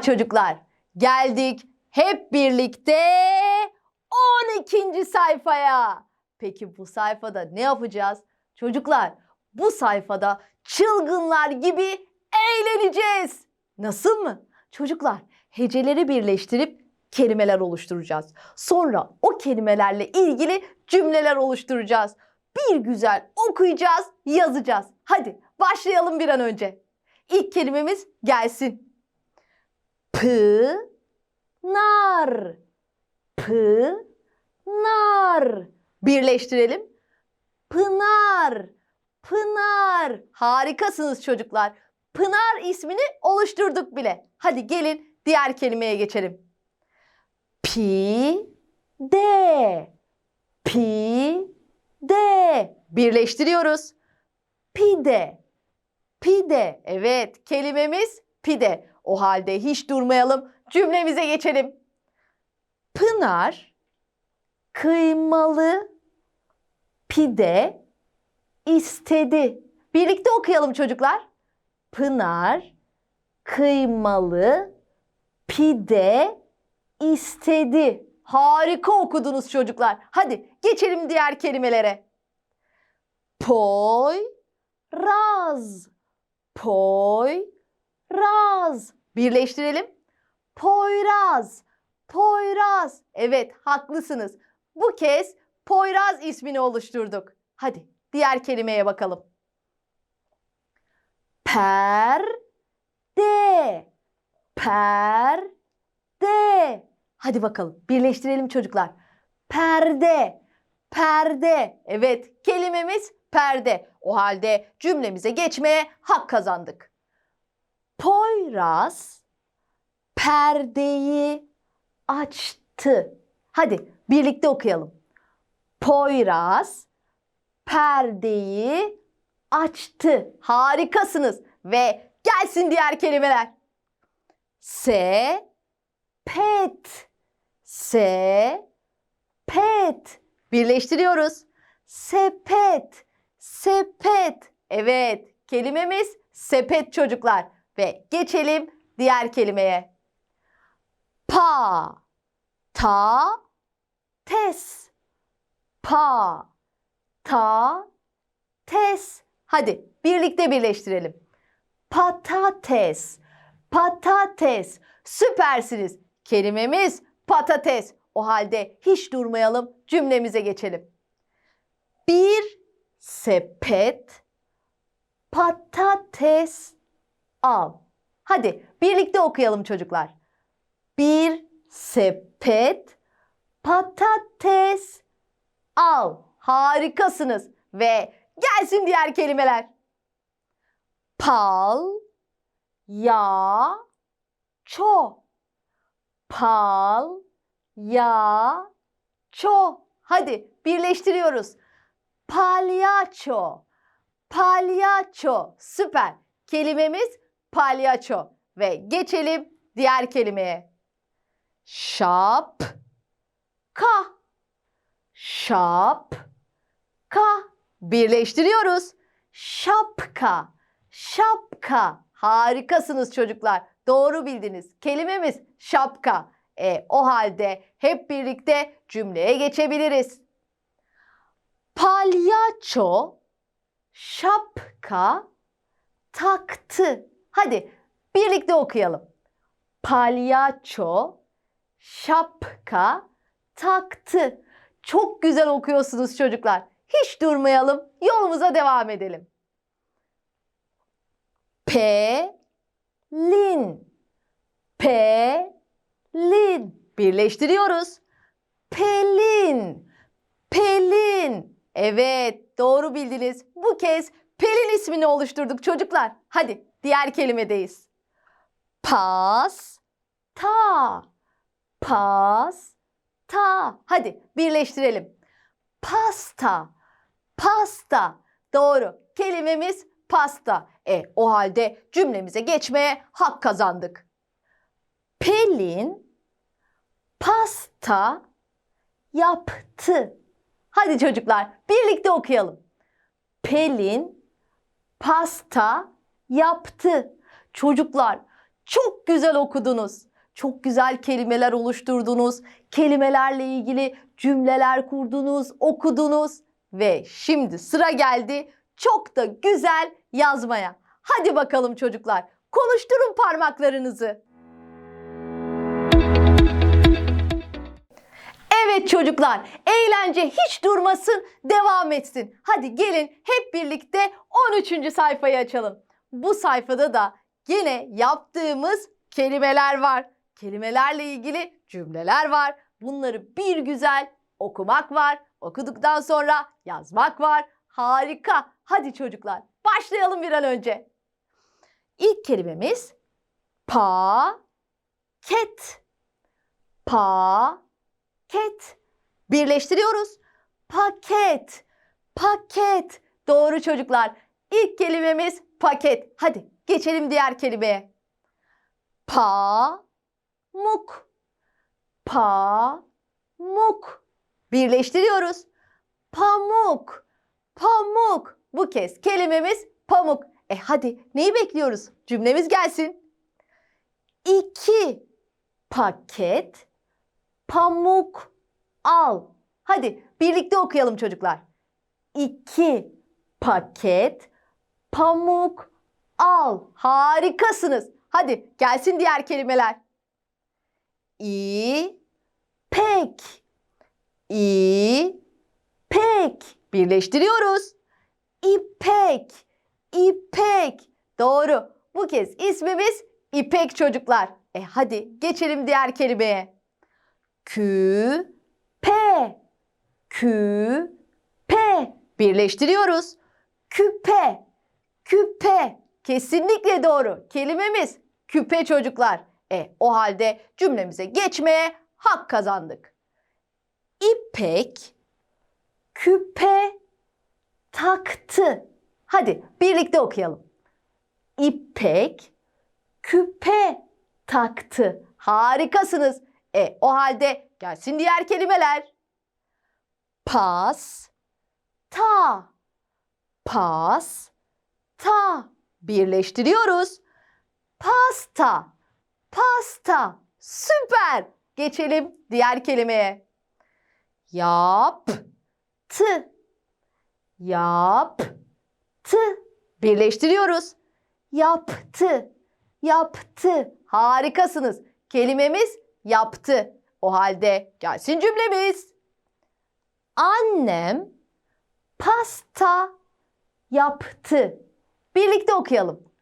Çocuklar. Geldik hep birlikte 12. sayfaya. Peki bu sayfada ne yapacağız? Çocuklar bu sayfada çılgınlar gibi eğleneceğiz. Nasıl mı? Çocuklar heceleri birleştirip kelimeler oluşturacağız. Sonra o kelimelerle ilgili cümleler oluşturacağız. Bir güzel okuyacağız, yazacağız. Hadi başlayalım bir an önce. İlk kelimemiz gelsin. Pınar. Pınar. Birleştirelim. Pınar. Pınar. Harikasınız çocuklar. Pınar ismini oluşturduk bile. Hadi gelin diğer kelimeye geçelim. Pi de. Pi de. Birleştiriyoruz. Pide. Pide. Evet, kelimemiz pide. O halde hiç durmayalım. Cümlemize geçelim. Pınar kıymalı pide istedi. Birlikte okuyalım çocuklar. Pınar kıymalı pide istedi. Harika okudunuz çocuklar. Hadi geçelim diğer kelimelere. Poy raz. Raz. Birleştirelim. Poyraz. Poyraz. Evet, haklısınız. Bu kez Poyraz ismini oluşturduk. Hadi diğer kelimeye bakalım. Perde. Perde. Hadi bakalım birleştirelim çocuklar. Perde. Perde. Evet, kelimemiz perde. O halde cümlemize geçmeye hak kazandık. Poyraz perdeyi açtı. Hadi birlikte okuyalım. Poyraz perdeyi açtı. Harikasınız. Ve gelsin diğer kelimeler. Se pet. Se pet. Birleştiriyoruz. Sepet. Sepet. Evet, kelimemiz sepet çocuklar. Ve geçelim diğer kelimeye. Pa, ta, tes. Pa, ta, tes. Hadi birlikte birleştirelim. Patates, patates. Süpersiniz. Kelimemiz patates. O halde hiç durmayalım, cümlemize geçelim. Bir sepet patates al. Hadi birlikte okuyalım çocuklar. Bir sepet patates al. Harikasınız. Ve gelsin diğer kelimeler. Pal ya ço. Pal ya ço. Hadi birleştiriyoruz. Palyaço. Palyaço. Süper. Kelimemiz palyaço. Ve geçelim diğer kelimeye. Şap. Ka. Şap. Ka. Birleştiriyoruz. Şapka. Şapka. Harikasınız çocuklar. Doğru bildiniz. Kelimemiz şapka. E, o halde hep birlikte cümleye geçebiliriz. Palyaço şapka taktı. Hadi birlikte okuyalım. Palyaço şapka taktı. Çok güzel okuyorsunuz çocuklar. Hiç durmayalım. Yolumuza devam edelim. Pelin. Pelin. Birleştiriyoruz. Pelin. Pelin. Evet, doğru bildiniz. Bu kez Pelin ismini oluşturduk çocuklar. Hadi diğer kelimedeyiz. Pas ta. Pas ta. Hadi birleştirelim. Pasta. Pasta. Doğru. Kelimemiz pasta. E o halde cümlemize geçmeye hak kazandık. Pelin pasta yaptı. Hadi çocuklar birlikte okuyalım. Pelin pasta yaptı. Çocuklar çok güzel okudunuz. Çok güzel kelimeler oluşturdunuz. Kelimelerle ilgili cümleler kurdunuz, okudunuz ve şimdi sıra geldi çok da güzel yazmaya. Hadi bakalım çocuklar. Konuşturun parmaklarınızı. Evet çocuklar, eğlence hiç durmasın, devam etsin. Hadi gelin hep birlikte 13. sayfayı açalım. Bu sayfada da yine yaptığımız kelimeler var. Kelimelerle ilgili cümleler var. Bunları bir güzel okumak var. Okuduktan sonra yazmak var. Harika. Hadi çocuklar, başlayalım bir an önce. İlk kelimemiz paket. Pa Ket. Birleştiriyoruz. Paket. Paket. Doğru çocuklar. İlk kelimemiz paket. Hadi geçelim diğer kelimeye. Pamuk. Pamuk. Birleştiriyoruz. Pamuk. Pamuk. Bu kez kelimemiz pamuk. E hadi neyi bekliyoruz? Cümlemiz gelsin. İki paket pamuk al. Hadi birlikte okuyalım çocuklar. İki paket pamuk al. Harikasınız. Hadi gelsin diğer kelimeler. İpek. İpek. Birleştiriyoruz. İpek. İpek. Doğru. Bu kez ismimiz İpek çocuklar. E hadi geçelim diğer kelimeye küpe küpe birleştiriyoruz. Küpe küpe kesinlikle doğru. Kelimemiz küpe çocuklar. E o halde cümlemize geçmeye hak kazandık. İpek küpe taktı. Hadi birlikte okuyalım. İpek küpe taktı. Harikasınız. E o halde gelsin diğer kelimeler. Pas, ta, pas. Birleştiriyoruz. Pasta, pasta. Süper. Geçelim diğer kelimeye. Yap, tı, yap, tı. Birleştiriyoruz. Yaptı, yaptı. Harikasınız. Kelimemiz yaptı. O halde gelsin cümlemiz. Annem pasta yaptı. Birlikte okuyalım.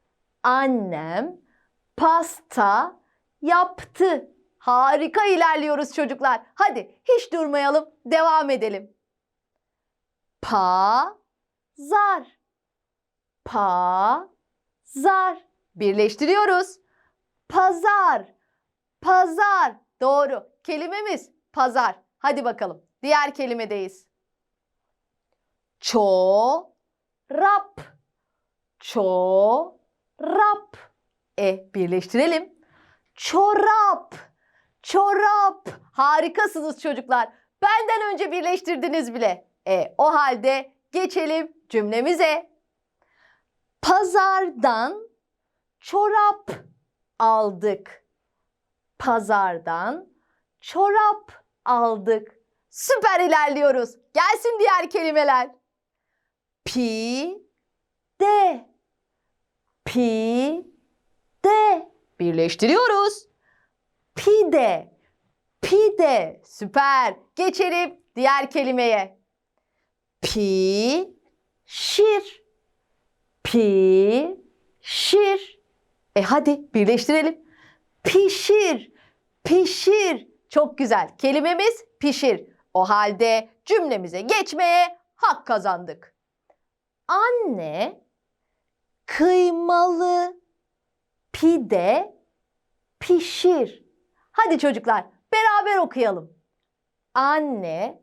Annem pasta yaptı. Harika ilerliyoruz çocuklar. Hadi hiç durmayalım, devam edelim. Pazar. Pazar. Birleştiriyoruz. Pazar. Pazar. Doğru. Kelimemiz pazar. Hadi bakalım. Diğer kelimedeyiz. Çorap. Çorap. E birleştirelim. Çorap. Çorap. Harikasınız çocuklar. Benden önce birleştirdiniz bile. E o halde geçelim cümlemize. Pazardan çorap aldık. Pazardan çorap aldık. Süper ilerliyoruz. Gelsin diğer kelimeler. Pi de pi de birleştiriyoruz. Pide pide süper. Geçelim diğer kelimeye. Pi şir pi şir. E hadi birleştirelim. Pişir pişir. Çok güzel. Kelimemiz pişir. O halde cümlemize geçmeye hak kazandık. Anne kıymalı pide pişir. Hadi çocuklar beraber okuyalım. Anne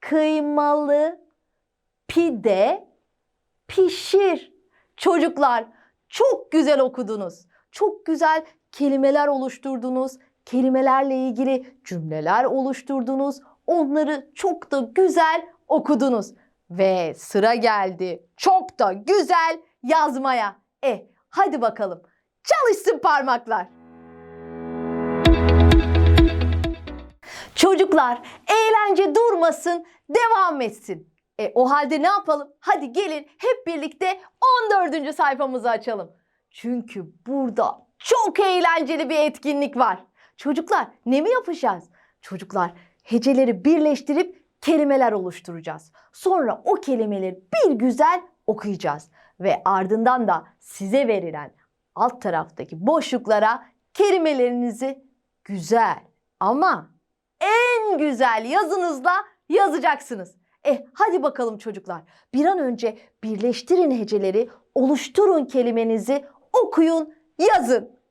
kıymalı pide pişir. Çocuklar çok güzel okudunuz. Çok güzel kelimeler oluşturdunuz. Kelimelerle ilgili cümleler oluşturdunuz. Onları çok da güzel okudunuz. Ve sıra geldi çok da güzel yazmaya. E hadi bakalım. çalışsın parmaklar. Çocuklar eğlence durmasın, devam etsin. E o halde ne yapalım? Hadi gelin hep birlikte 14. sayfamızı açalım. Çünkü burada çok eğlenceli bir etkinlik var. Çocuklar ne mi yapacağız? Çocuklar heceleri birleştirip kelimeler oluşturacağız. Sonra o kelimeleri bir güzel okuyacağız ve ardından da size verilen alt taraftaki boşluklara kelimelerinizi güzel ama en güzel yazınızla yazacaksınız. Eh hadi bakalım çocuklar. Bir an önce birleştirin heceleri, oluşturun kelimenizi, okuyun, yazın.